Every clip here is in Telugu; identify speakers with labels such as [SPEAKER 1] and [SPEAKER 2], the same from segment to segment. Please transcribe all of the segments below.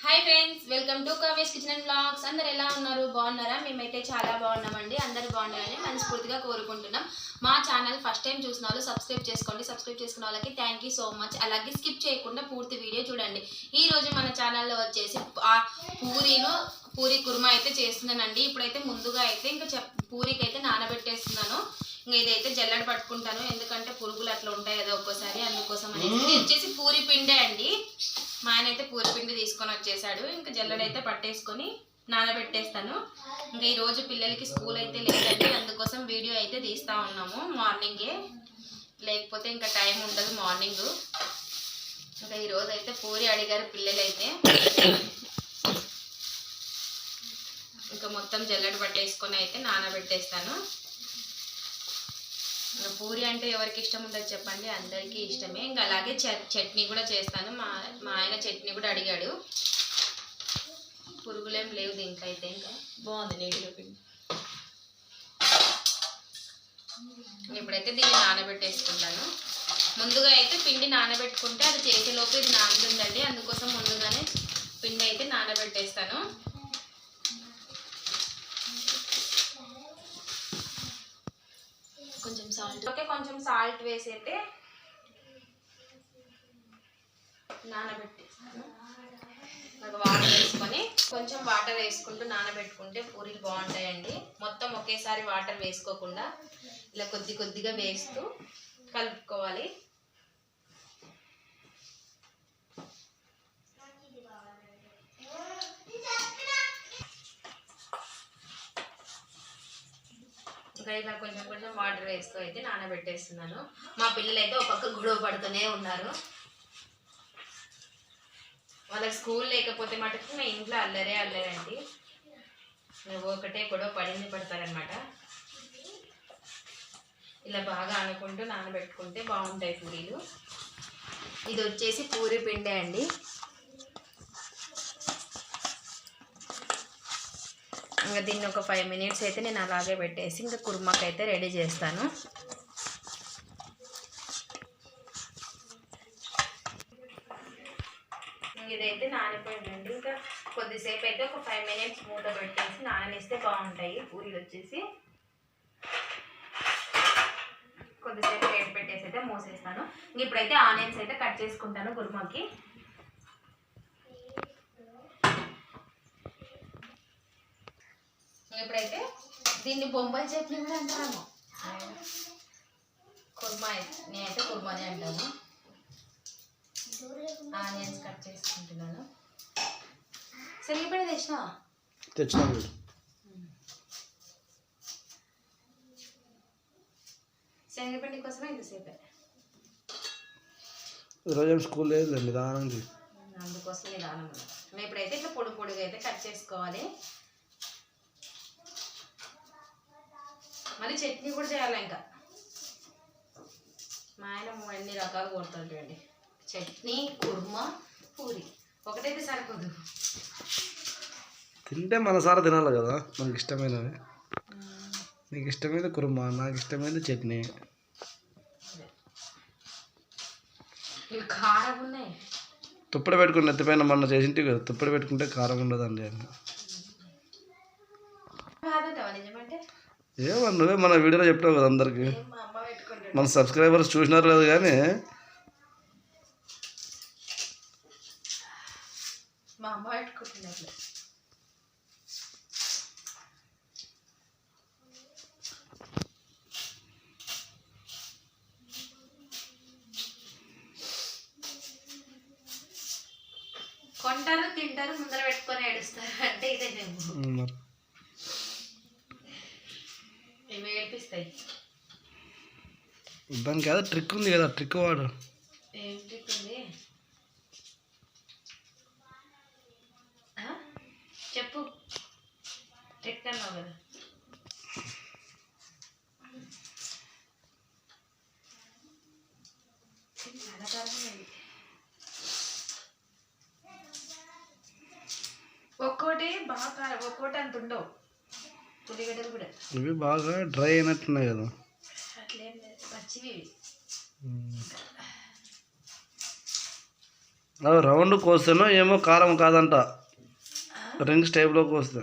[SPEAKER 1] Hi friends welcome to Kavesh kitchen and blogs అందరు ఎలా ఉన్నారు? బాగున్నారా? మేమైతే చాలా బాగున్నామండి. అందరు బాగున్నారని మనస్ఫూర్తిగా కోరుకుంటున్నాం. మా ఛానల్ ఫస్ట్ టైం చూసిన వాళ్ళు సబ్స్క్రైబ్ చేసుకోండి. సబ్స్క్రైబ్ చేసుకున్న వాళ్ళకి థ్యాంక్ యూ సో మచ్ అలాగే స్కిప్ చేయకుండా పూర్తి వీడియో చూడండి. ఈ రోజు మన ఛానల్లో వచ్చేసి ఆ పూరీను పూరి కుర్మా అయితే చేస్తున్నానండి. ఇప్పుడైతే ముందుగా అయితే ఇంకా చెప్ పూరికి అయితే నానబెట్టేస్తున్నాను. ఇంకా ఇదైతే జల్లెడ పట్టుకుంటాను. ఎందుకంటే పురుగులు అట్లా ఉంటాయి కదా ఒక్కోసారి. అందుకోసం అనేసి ఇది వచ్చేసి పూరి పిండే అండి. మా ఆయన అయితే పూరి పిండి తీసుకొని వచ్చేసాడు. ఇంకా జల్లెడైతే పట్టేసుకొని నానబెట్టేస్తాను. ఇంకా ఈ రోజు పిల్లలకి స్కూల్ అయితే లేదండి. అందుకోసం వీడియో అయితే తీస్తా ఉన్నాము. మార్నింగే. లేకపోతే ఇంకా టైం ఉండదు మార్నింగ్. ఇంకా ఈ రోజు అయితే పూరి అడిగారు పిల్లలైతే. ఇంకా మొత్తం జల్లెడ పట్టేసుకొని అయితే నానబెట్టేస్తాను. ఇంకా పూరి అంటే ఎవరికి ఇష్టం ఉండదు చెప్పండి. అందరికీ ఇష్టమే. ఇంకా అలాగే చట్నీ కూడా చేస్తాను. మా మా ఆయన చట్నీ కూడా అడిగాడు. పురుగులేం లేవు దీంట్లో అయితే ఇంకా. బాగుంది నీట్గా పిండి. ఇప్పుడైతే దీన్ని నానబెట్టేసుకుంటాను. ముందుగా అయితే పిండి నానబెట్టుకుంటే అది చేసేలోపు ఇది నానుతుందండి. అందుకోసం ముందుగానే పిండి అయితే నానబెట్టేస్తాను. సాల్ట్ ఓకే కొంచెం సాల్ట్ వేసి అయితే నానబెట్టేస్తాను వాటర్ వేసుకొని కొంచెం వాటర్ వేసుకుంటూ నానబెట్టుకుంటే పూరీలు బాగుంటాయండి. మొత్తం ఒకేసారి వాటర్ వేసుకోకుండా ఇలా కొద్ది కొద్దిగా వేస్తూ కలుపుకోవాలి. ఇంకా ఇలా కొంచెం కొంచెం వాటర్ వేస్తూ అయితే నానబెట్టేస్తున్నాను. మా పిల్లలు అయితే ఒక పక్క గొడవ పడుతూనే ఉన్నారు. వాళ్ళకి స్కూల్ లేకపోతే మటుకు మా ఇంట్లో అల్లరే అల్లరండి. నువ్వు ఒకటే గొడవ పడింది పడతారనమాట ఇలా బాగా అనుకుంటూ నానబెట్టుకుంటే బాగుంటాయి పూరీలు. ఇది వచ్చేసి పూరి పిండే అండి. ఇంకా దీన్ని ఒక ఫైవ్ మినిట్స్ అయితే నేను అలాగే పెట్టేసి ఇంకా కుర్మాకి అయితే రెడీ చేస్తాను. ఇదైతే నానిపోయిందండి. ఇంకా కొద్దిసేపు అయితే ఒక ఫైవ్ మినిట్స్ మూత పెట్టేసి నాననిస్తే బాగుంటాయి. పూరీలు వచ్చేసి కొద్దిసేపు వేడి పెట్టేసి అయితే మూసేస్తాను. ఇంక ఇప్పుడైతే ఆనియన్స్ అయితే కట్ చేసుకుంటాను కుర్మాకి. ఇప్పుడైతే దీన్ని బొంబాయి చట్నీ కూడా అంటాము కుర్మా నేనైతే కుర్మానే అంటాను. ఆనియన్స్ కట్ చేసుకుంటున్నాను. శనగపిండి తెచ్చినా
[SPEAKER 2] తెచ్చినాము
[SPEAKER 1] శనగపిండి కోసమే ఇంతసేపే.
[SPEAKER 2] ఈరోజు స్కూల్ లేదు నిదానంగా
[SPEAKER 1] అందుకోసం నిదానం మేము ఇప్పుడైతే ఇట్లా పొడి పొడిగా అయితే కట్ చేసుకోవాలి. మళ్ళీ చట్నీ కూడా చేయాలి ఇంకా? మా ఆయన ఎన్ని రకాలు కొడుతుంటాయండి చట్నీ కుర్మా పూరి. ఒకటైతే సరిపోదు.
[SPEAKER 2] తింటే మనసారా తినాలి కదా? మనకి ఇష్టమైనవి. నీకు ఇష్టమైనది కుర్మా నాకు ఇష్టమైనది చట్నీ.
[SPEAKER 1] కారం ఉన్నాయి.
[SPEAKER 2] తుప్పడ పెట్టుకుని ఎత్తిపోయిన మొన్న చేసింటి కదా తుప్పడ పెట్టుకుంటే కారం ఉండదండి అని.
[SPEAKER 1] కాదంటావా నిజమంటే?
[SPEAKER 2] ఏమన్నా నువ్వే మన వీడియోలో చెప్పావు కదా అందరికి. మన సబ్స్క్రైబర్స్ చూసినారు లేదు కానీ
[SPEAKER 1] మా అమ్మ పెట్టుకుంటున్నారు కొంటారు తింటారు ముందర పెట్టుకొని ఏడుస్తారు అంటే ఇదే మేము
[SPEAKER 2] ఉమ్, మరి.
[SPEAKER 1] ఇవి ఏడిపిస్తాయి
[SPEAKER 2] దానికి ఏదో ట్రిక్ ఉంది కదా ట్రిక్ వాడు?
[SPEAKER 1] చెప్పు. ట్రిక్ అన్నావు కదా. ఒక్కోటి బాగా ఒక్కోటి అంత ఉండవు. ఉల్లిగడ్డలు కూడా.
[SPEAKER 2] ఇవి బాగా డ్రై అయినట్టున్నాయి కదా
[SPEAKER 1] అట్లేం లేదు పచ్చివి ఇవి.
[SPEAKER 2] అవి రౌండ్ కోస్తేనో ఏమో కారం కాదంట. రింగ్స్ టైప్లో కోస్తే.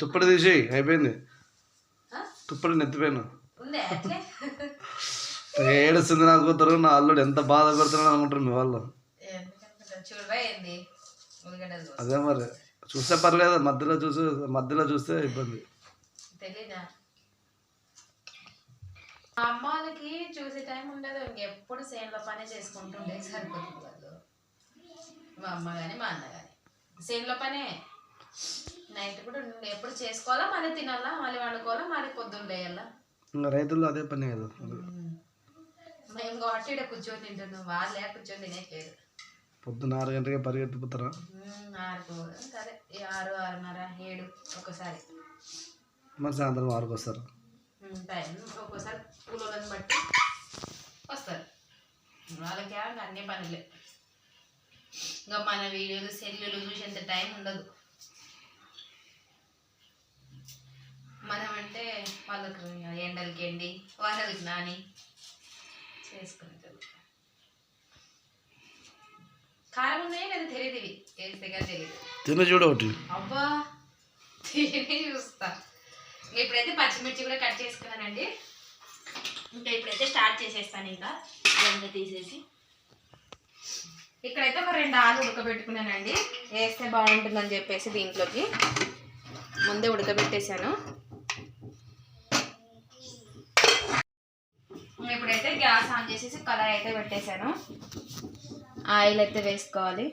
[SPEAKER 2] తుప్పటి తీసి అయిపోయింది.
[SPEAKER 1] ఆ?
[SPEAKER 2] తుప్పటి నెత్తిపోయినా ఏడుస్తుంది నా కూతురు నా అల్లుడు ఎంత బాధ పెడుతున్నాడు అనుకుంటారు మీ వాళ్ళు. అదే మరి. చూస్తే పర్లేదు మధ్యలో చూసి మధ్యలో చూస్తే ఇబ్బంది.
[SPEAKER 1] మా అమ్మ వాళ్ళకి చూసే టైం ఉండదు ఇంకెప్పుడు సేన్లో పనే చేసుకుంటుండే సరిపోతుంది వాళ్ళు. మా అమ్మ కానీ మా అన్న కానీ సేన్లో పనే? నైట్ కూడా ఉండే. ఎప్పుడు చేసుకోవాలా? మళ్ళీ తినాలా? మళ్ళీ వండుకోవాలా? మళ్ళీ పొద్దున్న లేయాలా?
[SPEAKER 2] ఇంకా రైతుల్లో అదే పని కదా.
[SPEAKER 1] మేము కాబట్టి ఇక్కడ కూర్చొని తింటున్నాం వాళ్ళే కూర్చొని తినేట్లేదు.
[SPEAKER 2] పొద్దున్న ఆరు గంటలకే పరిగెత్తిపోతారా
[SPEAKER 1] ఆరుకు సరే ఆరు ఆరున్నర ఏడు ఒకసారి
[SPEAKER 2] మరి సాయంత్రం ఆరుకు వస్తారు.
[SPEAKER 1] టైం ఒక్కోసారి కూలోళ్ళని బట్టి వస్తారు. వాళ్ళకి అన్ని పనులే. ఇంకా మన వీడియోలు సెల్లులు చూసేంత టైం ఉండదు మనం అంటే వాళ్ళకి ఎండలకి ఎండి వానలకి నాని చేసుకుంటారు కారం ఉన్నాయో లేదా తెలియదు ఇవి? వేస్తే కానీ తెలియదు
[SPEAKER 2] తిని చూడు ఒకటి.
[SPEAKER 1] అబ్బా తిని చూస్తా. ఇప్పుడైతే పచ్చిమిర్చి కూడా కట్ చేసుకున్నానండి. ఇంకా ఇప్పుడైతే స్టార్ట్ చేసేస్తాను ఇంకా. ఇదంతా తీసేసి. ఇక్కడైతే ఒక రెండు ఆలు ఉడకబెట్టుకున్నానండి. వేస్తే బాగుంటుందని చెప్పేసి దీంట్లోకి ముందే ఉడకబెట్టేశాను ఇంకా ఇప్పుడైతే గ్యాస్ ఆన్ చేసేసి కలర్ అయితే పెట్టేశాను. ఆయిల్ అయితే వేసుకోవాలి.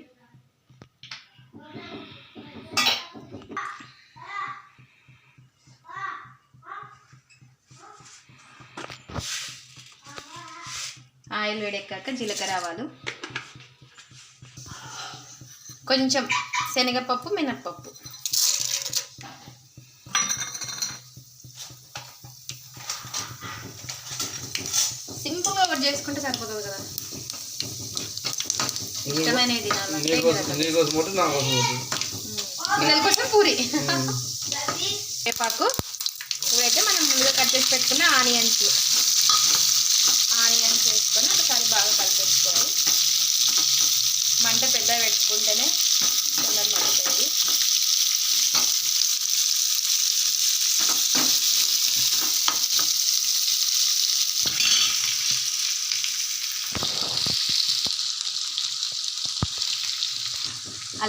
[SPEAKER 1] ఆయిల్ వేడెక్కాక జీలకర్ర ఆవాలు. కొంచెం శనగపప్పు మినప్పప్పు సింపుల్గా ఒకటి చేసుకుంటే సరిపోతుంది కదా. ఇష్టమైనవి
[SPEAKER 2] ఒకటి
[SPEAKER 1] పిల్లల కోసం పూరి. వేపాకు మనం ముందుగా కట్ చేసి పెట్టుకున్న ఆనియన్స్. ఆనియన్స్ వేసుకొని ఒకసారి బాగా కలిపేసుకోవాలి. మంట పెద్ద పెట్టుకుంటేనే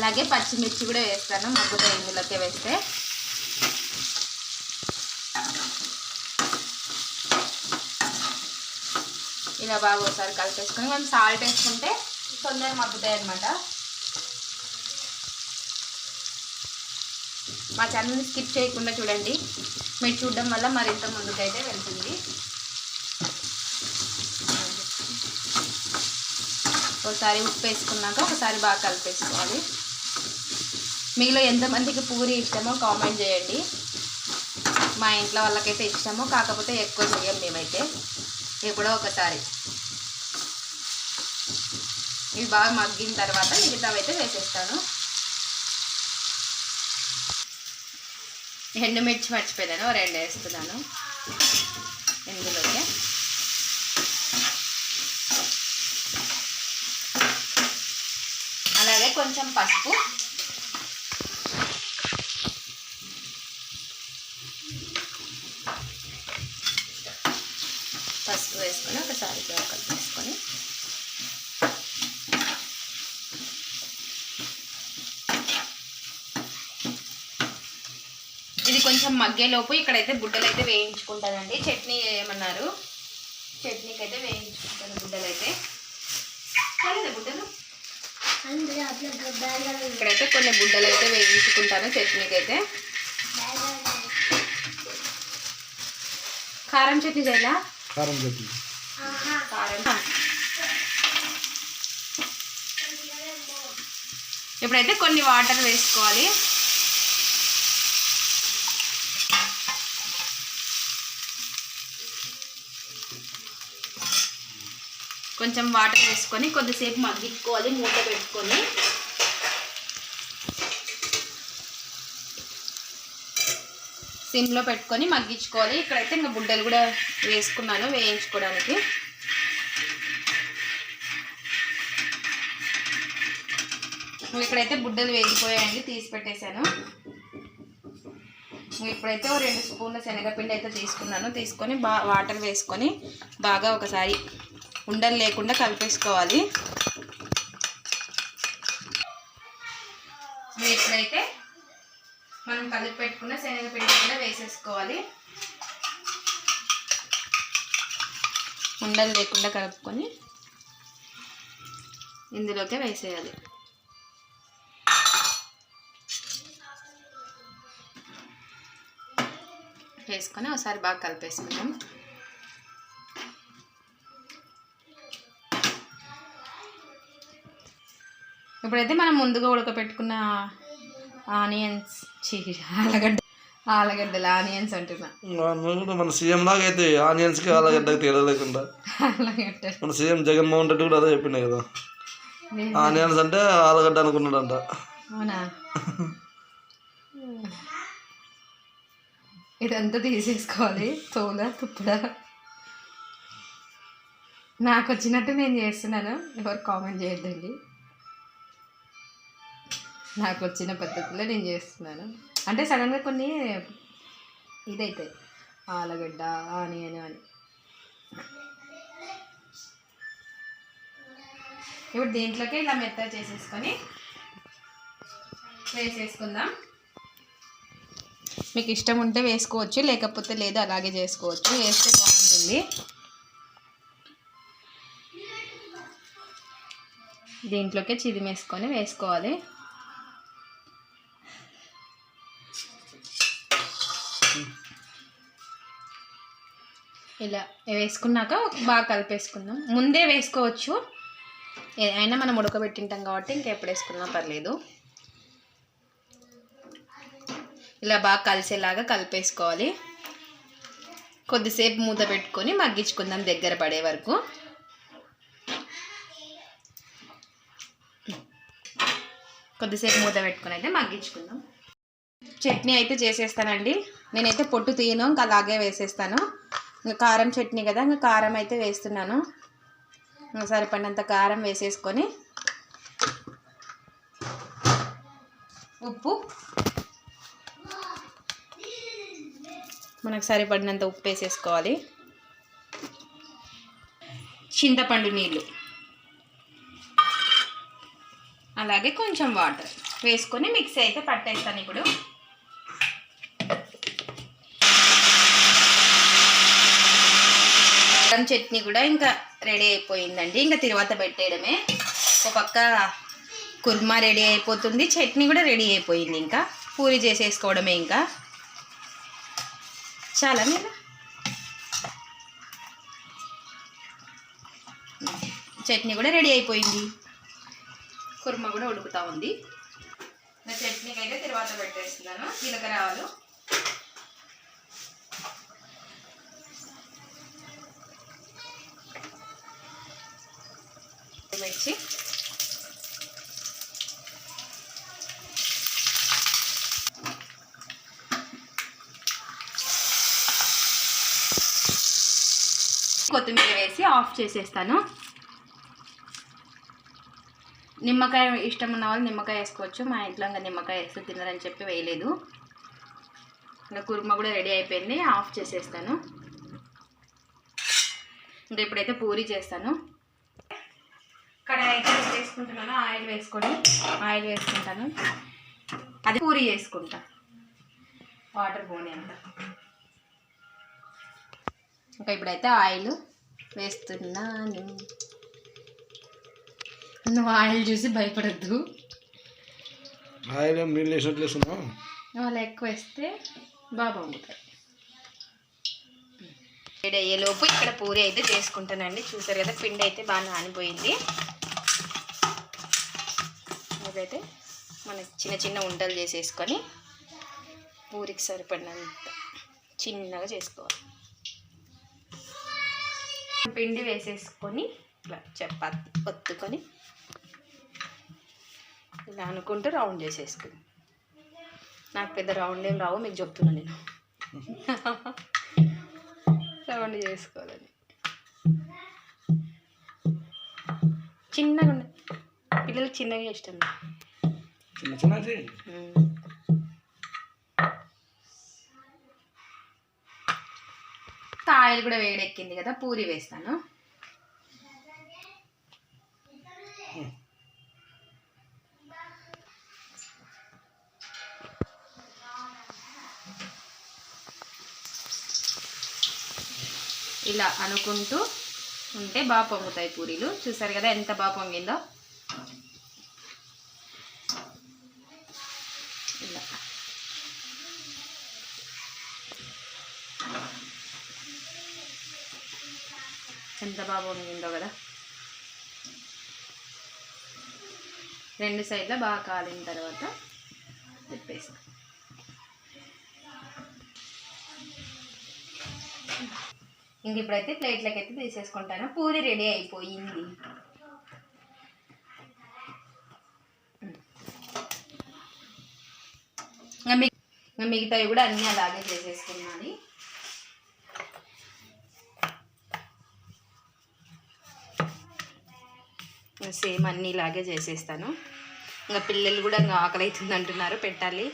[SPEAKER 1] అలాగే పచ్చిమిర్చి కూడా వేస్తాను మగ్గుతాయి ఇందులోకి వేస్తే. ఇలా బాగా ఒకసారి కలిపేసుకొని మనం సాల్ట్ వేసుకుంటే తొందరగా మగ్గుతాయి అనమాట మా ఛానల్ని స్కిప్ చేయకుండా చూడండి. మీరు చూడడం వల్ల మరింత ముందుకైతే వెళ్తుంది. ఒకసారి ఉప్పు వేసుకున్నాక ఒకసారి బాగా కలిపేసుకోవాలి. మీలో ఎంతమందికి పూరి ఇష్టమో కామెంట్ చేయండి. మా ఇంట్లో వాళ్ళకైతే ఇష్టమో కాకపోతే ఎక్కువ చేయం మేమైతే. ఎప్పుడో ఒకసారి. ఇవి బాగా మగ్గిన తర్వాత మిగతావైతే వేసేస్తాను. ఎండుమిర్చి మర్చిపోయాను ఓ రెండు వేస్తున్నాను. ఇందులోకి. అలాగే కొంచెం పసుపు వేసుకొని ఒకసారి ఒకటి వేసుకొని ఇది కొంచెం మగ్గేలోపు ఇక్కడైతే బుడ్డలు అయితే వేయించుకుంటానండి. చట్నీ ఏమన్నారు చట్నీకి అయితే వేయించుకుంటాను బుడ్డలు అయితే బుడ్డలు. ఇక్కడైతే కొన్ని బుడ్డలు అయితే వేయించుకుంటాను చట్నీకి అయితే కారం చట్నీ చేయాలా
[SPEAKER 2] కారం చట్నీ.
[SPEAKER 1] కారం. ఇప్పుడైతే కొన్ని వాటర్ వేసుకోవాలి. కొంచెం వాటర్ వేసుకొని కొద్దిసేపు మగ్గించుకోవాలి మూత పెట్టుకొని. సిమ్లో పెట్టుకొని మగ్గించుకోవాలి ఇక్కడైతే ఇంకా బుడ్డలు కూడా వేసుకున్నాను వేయించుకోవడానికి. ఇక్కడైతే బుడ్డలు వేగిపోయాయండి తీసి పెట్టేశాను ఇప్పుడైతే ఓ రెండు స్పూన్ల శనగపిండి అయితే తీసుకున్నాను. తీసుకొని బా వాటర్ వేసుకొని బాగా ఒకసారి ఉండలు లేకుండా కలిపేసుకోవాలి. ఇప్పుడైతే మనం కలిపి పెట్టుకున్న శనగపిండి కూడా వేసేసుకోవాలి. ఉండలు లేకుండా కలుపుకొని ఇందులోకే వేసేయాలి. వేసుకొని ఒకసారి బాగా కలిపేసుకుందాం. ఇప్పుడైతే మనం ముందుగా ఉడకపెట్టుకున్న ఆనియన్స్ చీ ఆలగడ్డ ఆలగడ్డలు ఆనియన్స్ అంటున్నా.
[SPEAKER 2] మన సీఎం లాగా అయితే ఆనియన్స్కి ఆలగడ్డకి తేడా లేకుండా.
[SPEAKER 1] ఆలగడ్డ
[SPEAKER 2] మన సీఎం జగన్మోహన్ రెడ్డి కూడా అదే చెప్పిండే కదా. ఆనియన్స్ అంటే ఆలుగడ్డ అనుకున్నాడంట.
[SPEAKER 1] అవునా? ఇదంతా తీసేసుకోవాలి. తోల తుప్పుడ నాకు వచ్చినట్టు నేను చేస్తున్నాను. ఎవరు కామెంట్ చేయొద్దండి. నాకు వచ్చిన పద్ధతిలో నేను చేస్తున్నాను. అంటే సడన్గా కొన్ని ఇదైతాయి ఆలుగడ్డ ఆనియన్ అని. ఇప్పుడు దీంట్లోకి ఇలా మెత్త చేసేసుకొని వేసేసుకుందాం మీకు ఇష్టం ఉంటే వేసుకోవచ్చు లేకపోతే లేదు అలాగే చేసుకోవచ్చు. వేస్తే బాగుంటుంది. దీంట్లోకే చిదిమేసుకొని వేసుకోవాలి. ఇలా వేసుకున్నాక బాగా కలిపేసుకుందాం. ముందే వేసుకోవచ్చు. ఏదైనా అయినా మనం ఉడకబెట్టింటాం కాబట్టి ఇంకెప్పుడు వేసుకున్నా పర్లేదు. ఇలా బాగా కలిసేలాగా కలిపేసుకోవాలి. కొద్దిసేపు మూత పెట్టుకొని మగ్గించుకుందాం దగ్గర పడే వరకు. కొద్దిసేపు మూత పెట్టుకుని అయితే మగ్గించుకుందాం. చట్నీ అయితే చేసేస్తానండి. నేనైతే పొట్టు తీయను ఇంకా అలాగే వేసేస్తాను. ఇంకా కారం చట్నీ కదా ఇంకా కారం అయితే వేస్తున్నాను. ఇంకా సరిపడినంత కారం వేసేసుకొని ఉప్పు. మనకు సరిపడినంత ఉప్పు వేసేసుకోవాలి. చింతపండు నీళ్ళు. అలాగే కొంచెం వాటర్ వేసుకొని మిక్సీ అయితే పట్టేస్తాను ఇప్పుడు. కారం చట్నీ కూడా ఇంకా రెడీ అయిపోయిందండి. ఇంకా తిరువాత పెట్టేయడమే. ఒక పక్క కుర్మా రెడీ అయిపోతుంది. చట్నీ కూడా రెడీ అయిపోయింది ఇంకా. పూరి చేసేసుకోవడమే ఇంకా. చాలా మీద చట్నీ కూడా రెడీ అయిపోయింది. కుర్మా కూడా ఉడుకుతా ఉంది. చట్నీకి అయితే తర్వాత పెట్టేస్తున్నాను. జీలకర్ర ఆవాలు. మిర్చి కొత్తిమీర వేసి ఆఫ్ చేసేస్తాను. నిమ్మకాయ ఇష్టం ఉన్న వాళ్ళు నిమ్మకాయ వేసుకోవచ్చు. మా ఇంట్లో ఇంకా నిమ్మకాయ వేస్తే తినరని చెప్పి వేయలేదు. ఇంకా కుర్మ కూడా రెడీ అయిపోయింది. ఆఫ్ చేసేస్తాను. ఇంకా ఇప్పుడైతే పూరి చేస్తాను. అయితే వేసుకుంటున్నాను ఆయిల్ వేసుకొని ఆయిల్ వేసుకుంటాను. అది పూరి చేసుకుంటా. వాటర్ పోనీ అంత ఇంకా ఇప్పుడైతే ఆయిల్ వేస్తున్నాను. నువ్వు ఆయిల్ చూసి భయపడద్దు.
[SPEAKER 2] ఆయిల్ నీళ్ళు వేసినట్లు వేస్తున్నావు?
[SPEAKER 1] వాళ్ళు ఎక్కువ వేస్తే బాగా వండుతారు వేడి అయ్యేలోపు ఇక్కడ పూరి అయితే చేసుకుంటానండి. చూసారు కదా పిండి అయితే బాగా నానిపోయింది. అయితే మనం చిన్న చిన్న ఉండలు చేసేసుకొని పూరికి సరిపడినంత చిన్నగా చేసుకోవాలి. పిండి వేసేసుకొని ఇట్లా చపాతి ఒత్తుకొని ఇలా అనుకుంటూ రౌండ్ చేసేసుకుని నాకు పెద్ద రౌండ్ ఏం రావు మీకు చెప్తున్నా నేను. రౌండ్ చేసుకోవాలని. చిన్నగా ఉన్నాయి పిల్లలకి చిన్నగా ఇష్టం
[SPEAKER 2] చిన్న చిన్న చేయండి
[SPEAKER 1] కాయలు కూడా వేడెక్కింది కదా పూరి వేస్తాను. ఇలా అనుకుంటూ ఉంటే బాగా పొంగుతాయి పూరీలు. చూసారు కదా ఎంత బాగా పొంగిందో ఇలా ఎంత బాగా పొంగిందో కదా? రెండు సైడ్ల బాగా కాలిన తర్వాత తిప్పేసి ఇంక ఇప్పుడైతే ప్లేట్లకి అయితే తీసేసుకుంటాను. పూరి రెడీ అయిపోయింది. మిగతావి కూడా అన్నీ అలాగే చేసేసుకున్నాను. సేమ్ అన్నీ ఇలాగే చేసేస్తాను. ఇంకా పిల్లలు కూడా ఇంకా ఆకలి అవుతుంది అంటున్నారు పెట్టాలి.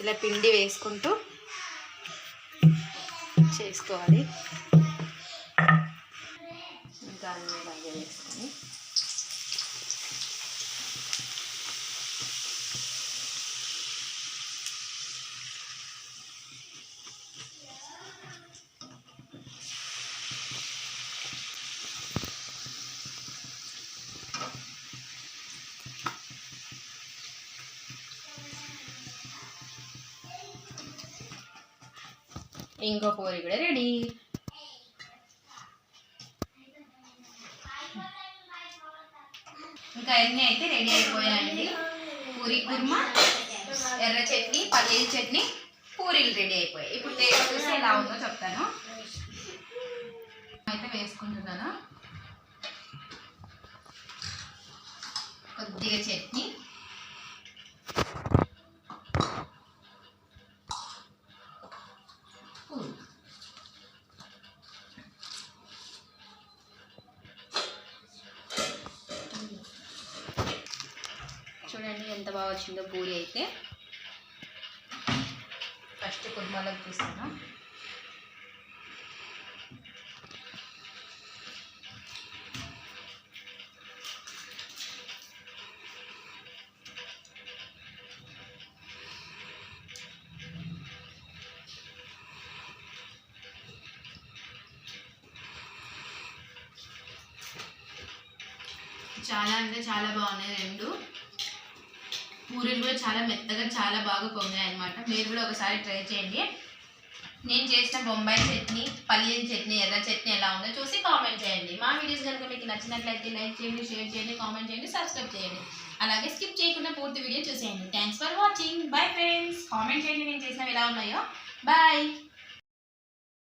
[SPEAKER 1] ఇలా పిండి వేసుకుంటూ చేసుకోవాలి. ఇంకా అన్నీ ఇలాగే వేసుకొని. ఇంకో పూరి కూడా రెడీ. ఇంకా అన్నీ అయితే రెడీ అయిపోయాయండి. పూరి కుర్మా ఎర్ర చట్నీ పల్లీల చట్నీ పూరీలు రెడీ అయిపోయాయి. ఇప్పుడు టేస్ట్ చూసి ఎలా ఉందో చెప్తాను. అయితే వేసుకుంటున్నాను. కొద్దిగా చట్నీ. బాగా వచ్చిందో పూరి అయితే ఫస్ట్ కుర్మాలకు తీస్తాను. చాలా అంటే చాలా బాగున్నాయి రెండు. పూరీలు కూడా చాలా మెత్తగా చాలా బాగా పొంగాయి అనమాట మీరు కూడా ఒకసారి ట్రై చేయండి. నేను చేసిన బొంబాయి చట్నీ పల్లీల చట్నీ ఎర్ర చట్నీ ఎలా ఉందో చూసి కామెంట్ చేయండి. మా వీడియోస్ కనుక మీకు నచ్చినట్లయితే లైక్ చేయండి షేర్ చేయండి కామెంట్ చేయండి సబ్స్క్రైబ్ చేయండి. అలాగే స్కిప్ చేయకుండా పూర్తి వీడియో చూసేయండి. Thanks for watching bye friends comment చేయండి నేను చేసినవి ఎలా ఉన్నాయో. బాయ్